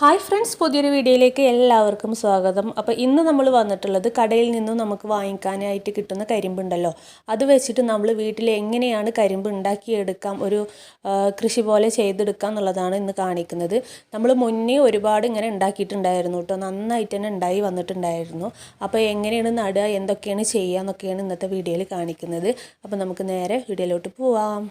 Hi friends പുതിയൊരു വീഡിയോയിലേക്ക് എല്ലാവർക്കും സ്വാഗതം. അപ്പോൾ ഇന്ന് നമ്മൾ വന്നിട്ടുള്ളത് കടയിൽ നിന്നും നമുക്ക് വാങ്ങിക്കാനായിട്ട് കിട്ടുന്ന കരിമ്പുണ്ടല്ലോ. അത് വെച്ചിട്ട് നമ്മൾ വീട്ടിൽ എങ്ങനെയാണ് കരിമ്പ് ഉണ്ടാക്കിയെടുക്കാം ഒരു കൃഷി പോലെ ചെയ്തെടുക്കാം എന്നുള്ളതാണ് ഇന്ന് കാണിക്കുന്നത്. നമ്മൾ മുന്നേ ഒരുപാട് ഇങ്ങനെ ഉണ്ടാക്കിയിട്ടുണ്ടായിരുന്നു കേട്ടോ. നന്നായിട്ട് തന്നെ ഉണ്ടായി വന്നിട്ടുണ്ടായിരുന്നു. അപ്പോൾ എങ്ങനെയാണ് നടുക എന്തൊക്കെയാണ് ചെയ്യുക എന്നൊക്കെയാണ് ഇന്നത്തെ വീഡിയോയിൽ കാണിക്കുന്നത്. അപ്പോൾ നമുക്ക് നേരെ വീഡിയോയിലോട്ട് പോവാം.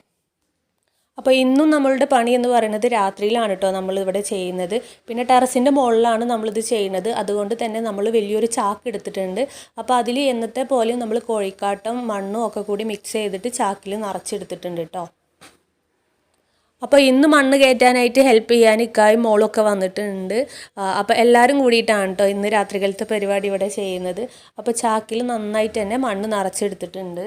അപ്പോൾ ഇന്നും നമ്മളുടെ പണി എന്ന് പറയുന്നത് രാത്രിയിലാണ് കേട്ടോ നമ്മൾ ഇവിടെ ചെയ്യുന്നത്. പിന്നെ ടെറസിന്റെ മുകളിലാണ് നമ്മളിത് ചെയ്യുന്നത്. അതുകൊണ്ട് തന്നെ നമ്മൾ വലിയൊരു ചാക്ക് എടുത്തിട്ടുണ്ട്. അപ്പോൾ അതിൽ എന്നത്തെ പോലെയും നമ്മൾ കോഴിക്കാട്ടും മണ്ണും ഒക്കെ കൂടി മിക്സ് ചെയ്തിട്ട് ചാക്കിൽ നിറച്ചെടുത്തിട്ടുണ്ട് കേട്ടോ അപ്പോൾ ഇന്ന് മണ്ണ് കയറ്റാനായിട്ട് ഹെൽപ്പ് ചെയ്യാൻ ഇക്കായും മോളൊക്കെ വന്നിട്ടുണ്ട്. അപ്പോൾ എല്ലാവരും കൂടിയിട്ടാണ് കേട്ടോ ഇന്ന് രാത്രികാലത്തെ പരിപാടി ഇവിടെ ചെയ്യുന്നത്. അപ്പോൾ ചാക്കിൽ നന്നായിട്ട് തന്നെ മണ്ണ് നിറച്ചെടുത്തിട്ടുണ്ട്.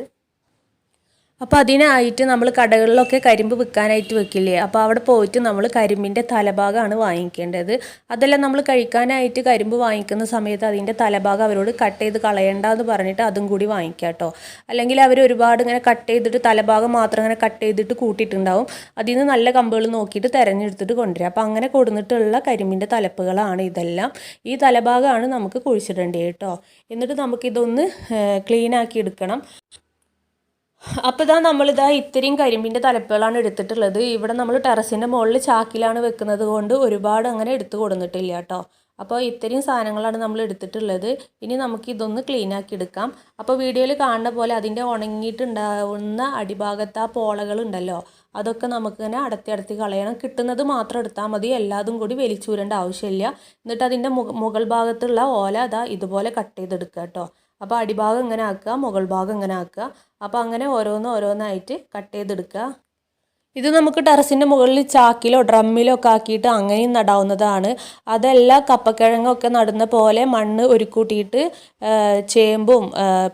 അപ്പോൾ അതിനായിട്ട് നമ്മൾ കടകളിലൊക്കെ കരിമ്പ് വിൽക്കാനായിട്ട് വെക്കില്ലേ? അപ്പോൾ അവിടെ പോയിട്ട് നമ്മൾ കരിമ്പിന്റെ തലഭാഗമാണ് വാങ്ങിക്കേണ്ടത്. അതെല്ലാം നമ്മൾ കഴിക്കാനായിട്ട് കരിമ്പ് വാങ്ങിക്കുന്ന സമയത്ത് അതിന്റെ തലഭാഗം അവരോട് കട്ട് ചെയ്ത് കളയണ്ട എന്ന് പറഞ്ഞിട്ട് അതും കൂടി വാങ്ങിക്കാം കേട്ടോ അല്ലെങ്കിൽ അവർ ഒരുപാട് ഇങ്ങനെ കട്ട് ചെയ്തിട്ട് തലഭാഗം മാത്രം ഇങ്ങനെ കട്ട് ചെയ്തിട്ട് കൂട്ടിയിട്ടുണ്ടാവും. അതിൽ നിന്ന് നല്ല കമ്പുകൾ നോക്കിയിട്ട് തിരഞ്ഞെടുത്തിട്ട് കൊണ്ടുവരിക. അപ്പോൾ അങ്ങനെ കൊടുത്തിട്ടുള്ള കരിമ്പിന്റെ തലപ്പുകളാണ് ഇതെല്ലാം. ഈ തലഭാഗമാണ് നമുക്ക് കുഴിച്ചിടേണ്ടത് കേട്ടോ. എന്നിട്ട് നമുക്കിതൊന്ന് ക്ലീനാക്കി എടുക്കണം. അപ്പോൾ ഇതാ നമ്മളിതാ ഇത്രയും കരിമ്പിന്റെ തലപ്പുകളാണ് എടുത്തിട്ടുള്ളത്. ഇവിടെ നമ്മൾ ടെറസിന്റെ മുകളിൽ ചാക്കിലാണ് വെക്കുന്നത് കൊണ്ട് ഒരുപാട് അങ്ങനെ എടുത്തു കൊടുത്തിട്ടില്ല കേട്ടോ. അപ്പോൾ ഇത്രയും സാധനങ്ങളാണ് നമ്മൾ എടുത്തിട്ടുള്ളത്. ഇനി നമുക്ക് ഇതൊന്ന് ക്ലീൻ ആക്കി എടുക്കാം. അപ്പോൾ വീഡിയോയിൽ കാണുന്ന പോലെ അതിന്റെ ഉണങ്ങിയിട്ടുണ്ടാവുന്ന അടിഭാഗത്ത് ആ പോളകളുണ്ടല്ലോ അതൊക്കെ നമുക്കിങ്ങനെ അടത്തി അടത്തി കളയണം. കിട്ടുന്നത് മാത്രം എടുത്താൽ മതി. എല്ലാതും കൂടി വലിച്ചൂരേണ്ട ആവശ്യമില്ല. എന്നിട്ട് അതിന്റെ മുകൾ ഭാഗത്തുള്ള ഓല അതാ ഇതുപോലെ കട്ട് ചെയ്തെടുക്കുക കേട്ടോ. അപ്പോൾ അടിഭാഗം ഇങ്ങനെ ആക്കുക മുകൾ ഭാഗം ഇങ്ങനെ ആക്കുക. അപ്പോൾ അങ്ങനെ ഓരോന്ന് ഓരോന്നായിട്ട് കട്ട് ചെയ്തെടുക്കുക. ഇത് നമുക്ക് ടെറസിന്റെ മുകളിൽ ചാക്കിലോ ഡ്രമ്മിലോ ഒക്കെ ആക്കിയിട്ട് അങ്ങനെയും നടാവുന്നതാണ്. അതല്ല കപ്പക്കിഴങ്ങൊക്കെ നടുന്ന പോലെ മണ്ണ് ഒരുക്കൂട്ടിയിട്ട് ചേമ്പും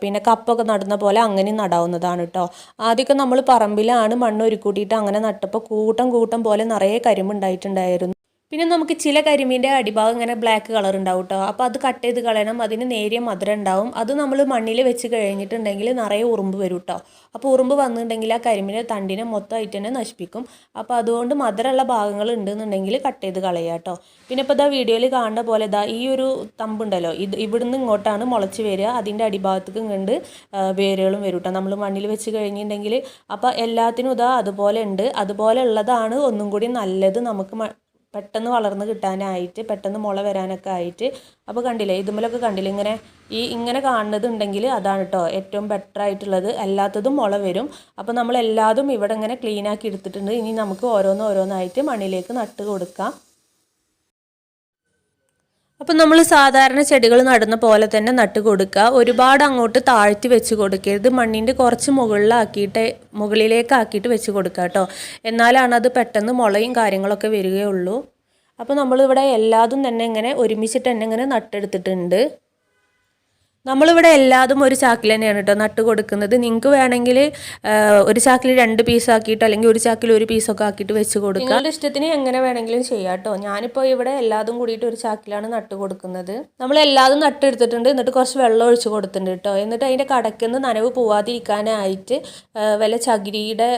പിന്നെ കപ്പൊക്കെ നടുന്ന പോലെ അങ്ങനെയും നടാവുന്നതാണ് കേട്ടോ ആദ്യമൊക്കെ നമ്മൾ പറമ്പിലാണ് മണ്ണ് ഒരുക്കൂട്ടിയിട്ട് അങ്ങനെ നട്ടപ്പോൾ കൂട്ടം കൂട്ടം പോലെ നിറയെ കരിമ്പുണ്ടായിട്ടുണ്ടായിരുന്നു പിന്നെ നമുക്ക് ചില കരിമീന്റെ അടിഭാഗം ഇങ്ങനെ ബ്ലാക്ക് കളർ ഉണ്ടാവും കേട്ടോ അപ്പോൾ അത് കട്ട് ചെയ്ത് കളയണം. അതിന് നേരിയ മധുരം ഉണ്ടാവും. അത് നമ്മൾ മണ്ണിൽ വെച്ച് കഴിഞ്ഞിട്ടുണ്ടെങ്കിൽ നിറയെ ഉറുമ്പ് വരും കേട്ടോ അപ്പോൾ ഉറുമ്പ് വന്നിട്ടുണ്ടെങ്കിൽ ആ കരിമീന്റെ തണ്ടിനെ മൊത്തമായിട്ട് തന്നെ നശിപ്പിക്കും. അപ്പോൾ അതുകൊണ്ട് മധുരമുള്ള ഭാഗങ്ങൾ ഉണ്ടെന്നുണ്ടെങ്കിൽ കട്ട് ചെയ്ത് കളയുക കേട്ടോ പിന്നെ ഇപ്പോൾ ഇതാ വീഡിയോയിൽ കാണുന്ന പോലെ ഇതാ ഈ ഒരു തമ്പുണ്ടല്ലോ ഇത് ഇവിടുന്ന് ഇങ്ങോട്ടാണ് മുളച്ച് വരിക. അതിന്റെ അടിഭാഗത്തേക്ക് കണ്ട് വേരുകളും വരും കേട്ടോ നമ്മൾ മണ്ണിൽ വെച്ച് കഴിഞ്ഞിട്ടുണ്ടെങ്കിൽ അപ്പോൾ എല്ലാത്തിനും ഇതാ അതുപോലെ ഉണ്ട്. അതുപോലെ ഉള്ളതാണ് ഒന്നും കൂടി നല്ലത് നമുക്ക് പെട്ടെന്ന് വളർന്ന് കിട്ടാനായിട്ട് പെട്ടെന്ന് മുള വരാനൊക്കെ ആയിട്ട്. അപ്പോൾ കണ്ടില്ലേ ഇതുമലൊക്കെ കണ്ടില്ലേ ഇങ്ങനെ ഈ ഇങ്ങനെ കാണുന്നതുണ്ടെങ്കിൽ അതാണ് കേട്ടോ ഏറ്റവും ബെറ്റർ ആയിട്ടുള്ളത്. അല്ലാത്തതും മുള വരും. അപ്പോൾ നമ്മൾ എല്ലാതും ഇവിടെ ഇങ്ങനെ ക്ലീൻ ആക്കി എടുത്തിട്ടുണ്ട്. ഇനി നമുക്ക് ഓരോന്ന് ഓരോന്നായിട്ട് മണ്ണിലേക്ക് നട്ട് കൊടുക്കാം. അപ്പം നമ്മൾ സാധാരണ ചെടികൾ നടുന്ന പോലെ തന്നെ നട്ട് കൊടുക്കുക. ഒരുപാട് അങ്ങോട്ട് താഴ്ത്തി വെച്ച് കൊടുക്കരുത്. മണ്ണിന്റെ കുറച്ച് മുകളിലാക്കിയിട്ട് മുകളിലേക്കാക്കിയിട്ട് വെച്ച് കൊടുക്കുക കേട്ടോ. എന്നാലാണ് അത് പെട്ടെന്ന് മുളയും കാര്യങ്ങളൊക്കെ വരികയുള്ളൂ. അപ്പോൾ നമ്മളിവിടെ എല്ലാതും തന്നെ ഇങ്ങനെ ഒരുമിച്ചിട്ട് തന്നെ ഇങ്ങനെ നട്ടെടുത്തിട്ടുണ്ട്. നമ്മളിവിടെ എല്ലാതും ഒരു ചാക്കിൽ തന്നെയാണ് കേട്ടോ നട്ട് കൊടുക്കുന്നത്. നിങ്ങൾക്ക് വേണമെങ്കിൽ ഒരു ചാക്കിൽ രണ്ട് പീസ് ആക്കിയിട്ട് അല്ലെങ്കിൽ ഒരു ചാക്കിൽ ഒരു പീസൊക്കെ ആക്കിയിട്ട് വെച്ച് കൊടുക്കുക നിങ്ങളുടെ ഇഷ്ടത്തിന് എങ്ങനെ വേണമെങ്കിലും ചെയ്യാം കേട്ടോ. ഞാനിപ്പോൾ ഇവിടെ എല്ലാതും കൂടിയിട്ട് ഒരു ചാക്കിലാണ് നട്ട് കൊടുക്കുന്നത്. നമ്മൾ എല്ലാതും നട്ടെടുത്തിട്ടുണ്ട്. എന്നിട്ട് കുറച്ച് വെള്ളം ഒഴിച്ച് കൊടുത്തിട്ടുണ്ട് കേട്ടോ. എന്നിട്ട് അതിന്റെ കടക്കുന്ന നനവ് പോവാതിരിക്കാനായിട്ട് വല്ല ചകിരിയുടെ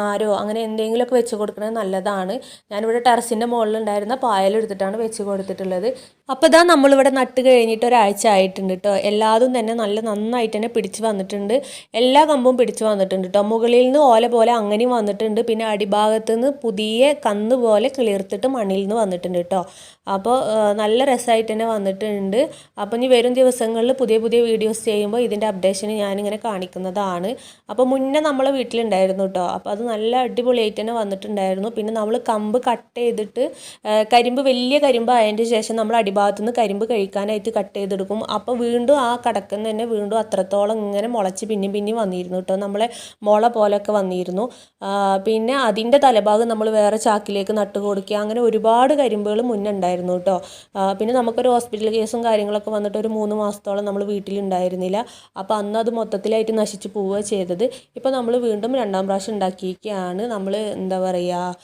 നാരോ അങ്ങനെ എന്തെങ്കിലുമൊക്കെ വെച്ച് കൊടുക്കുന്നത് നല്ലതാണ്. ഞാനിവിടെ ടെറസിന്റെ മുകളിലുണ്ടായിരുന്ന പായലെടുത്തിട്ടാണ് വെച്ച് കൊടുത്തിട്ടുള്ളത്. അപ്പോൾ ഇതാ നമ്മളിവിടെ നട്ട് കഴിഞ്ഞിട്ട് ഒരാഴ്ച ആയിട്ടുണ്ട് കേട്ടോ എല്ലാതും തന്നെ നല്ല നന്നായിട്ട് തന്നെ പിടിച്ച് വന്നിട്ടുണ്ട്. എല്ലാ കമ്പും പിടിച്ച് വന്നിട്ടുണ്ട് കേട്ടോ മുകളിൽ നിന്ന് ഓല പോലെ അങ്ങനെയും വന്നിട്ടുണ്ട്. പിന്നെ അടിഭാഗത്ത് നിന്ന് പുതിയ കന്ന് പോലെ കിളിർത്തിട്ട് മണ്ണിൽ നിന്ന് വന്നിട്ടുണ്ട് കേട്ടോ അപ്പോൾ നല്ല രസമായിട്ട് തന്നെ വന്നിട്ടുണ്ട്. അപ്പോൾ ഇനി വരും ദിവസങ്ങളിൽ പുതിയ പുതിയ വീഡിയോസ് ചെയ്യുമ്പോൾ ഇതിന്റെ അപ്ഡേഷൻ ഞാനിങ്ങനെ കാണിക്കുന്നതാണ്. അപ്പോൾ മുന്നേ നമ്മളെ വീട്ടിലുണ്ടായിരുന്നു കേട്ടോ അപ്പോൾ അത് നല്ല അടിപൊളിയായിട്ട് തന്നെ വന്നിട്ടുണ്ടായിരുന്നു. പിന്നെ നമ്മൾ കമ്പ് കട്ട് ചെയ്തിട്ട് കരിമ്പ് വലിയ കരിമ്പ് ആയതിന്റെ ശേഷം നമ്മൾ അടിഭാഗത്ത് നിന്ന് കരിമ്പ് കഴിക്കാനായിട്ട് കട്ട് ചെയ്തെടുക്കും. അപ്പോൾ വീണ്ടും ആ കടക്കുന്ന തന്നെ വീണ്ടും അത്രത്തോളം ഇങ്ങനെ മുളച്ച് പിന്നെയും പിന്നെയും വന്നിരുന്നു കേട്ടോ നമ്മളെ മുള പോലെയൊക്കെ വന്നിരുന്നു. പിന്നെ അതിന്റെ തലഭാഗം നമ്മൾ വേറെ ചാക്കിലേക്ക് നട്ട് കൊടുക്കുക. അങ്ങനെ ഒരുപാട് കരിമ്പുകൾ മുന്നുണ്ടായിരുന്നു കേട്ടോ പിന്നെ നമുക്കൊരു ഹോസ്പിറ്റൽ കേസും കാര്യങ്ങളൊക്കെ വന്നിട്ട് ഒരു മൂന്ന് മാസത്തോളം നമ്മൾ വീട്ടിലുണ്ടായിരുന്നില്ല അപ്പോൾ അന്ന് അത് മൊത്തത്തിലായിട്ട് നശിച്ച് പോവുക ചെയ്തത്. ഇപ്പോൾ നമ്മൾ വീണ്ടും രണ്ടാം പ്രാവശ്യം ഉണ്ടാക്കിയിരിക്കുകയാണ്. നമ്മൾ എന്താ പറയുക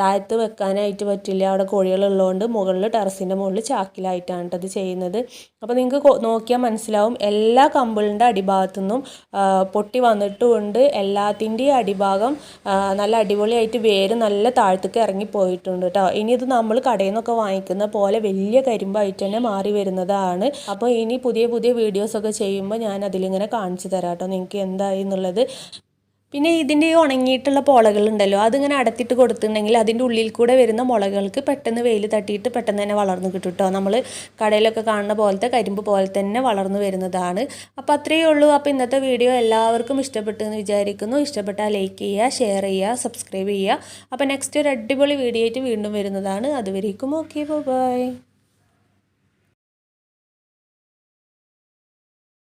താഴത്ത് വെക്കാനായിട്ട് പറ്റില്ല. അവിടെ കോഴികളുള്ളതുകൊണ്ട് മുകളിൽ ടെറസിന്റെ മുകളിൽ ചാക്കിലായിട്ടാണ് ഇത് ചെയ്യുന്നത്. അപ്പോൾ നിങ്ങൾക്ക് നോക്കിയാൽ മനസ്സിലാവും. എല്ലാ കമ്പിളിന്റെ അടിഭാഗത്തു നിന്നും പൊട്ടി വന്നിട്ടുമുണ്ട് എല്ലാത്തിന്റെയും അടിഭാഗം നല്ല അടിപൊളിയായിട്ട് വേര് നല്ല താഴത്തേക്ക് ഇറങ്ങി പോയിട്ടുണ്ട് കേട്ടോ ഇനി ഇത് നമ്മൾ കടയിൽ നിന്നൊക്കെ വാങ്ങിക്കുന്ന പോലെ വലിയ കരിമ്പായിട്ട് തന്നെ മാറി വരുന്നതാണ്. അപ്പോൾ ഇനി പുതിയ പുതിയ വീഡിയോസൊക്കെ ചെയ്യുമ്പോൾ ഞാൻ അതിലിങ്ങനെ കാണിച്ചു തരാം കേട്ടോ നിങ്ങൾക്ക് എന്തായി എന്നുള്ളത്. പിന്നെ ഇതിന്റെ ഈ ഉണങ്ങിയിട്ടുള്ള ഉണ്ടല്ലോ അതിങ്ങനെ അടത്തിട്ട് കൊടുത്തിട്ടുണ്ടെങ്കിൽ അതിന്റെ ഉള്ളിൽ കൂടെ വരുന്ന മുളകൾക്ക് പെട്ടെന്ന് വെയിൽ തട്ടിയിട്ട് പെട്ടെന്ന് തന്നെ വളർന്നു കിട്ടും കേട്ടോ നമ്മൾ കടയിലൊക്കെ കാണുന്ന പോലത്തെ കരിമ്പ് പോലെ തന്നെ വളർന്നു വരുന്നതാണ്. അപ്പോൾ അത്രയേ ഉള്ളൂ. അപ്പോൾ ഇന്നത്തെ വീഡിയോ എല്ലാവർക്കും ഇഷ്ടപ്പെട്ടു എന്ന് വിചാരിക്കുന്നു. ഇഷ്ടപ്പെട്ടാൽ ലൈക്ക് ചെയ്യുക ഷെയർ ചെയ്യുക സബ്സ്ക്രൈബ് ചെയ്യുക. അപ്പോൾ നെക്സ്റ്റ് ഒരു അടിപൊളി വീഡിയോ ആയിട്ട് വീണ്ടും വരുന്നതാണ്. അതുവരേക്കും ഓക്കെ. ബൈ.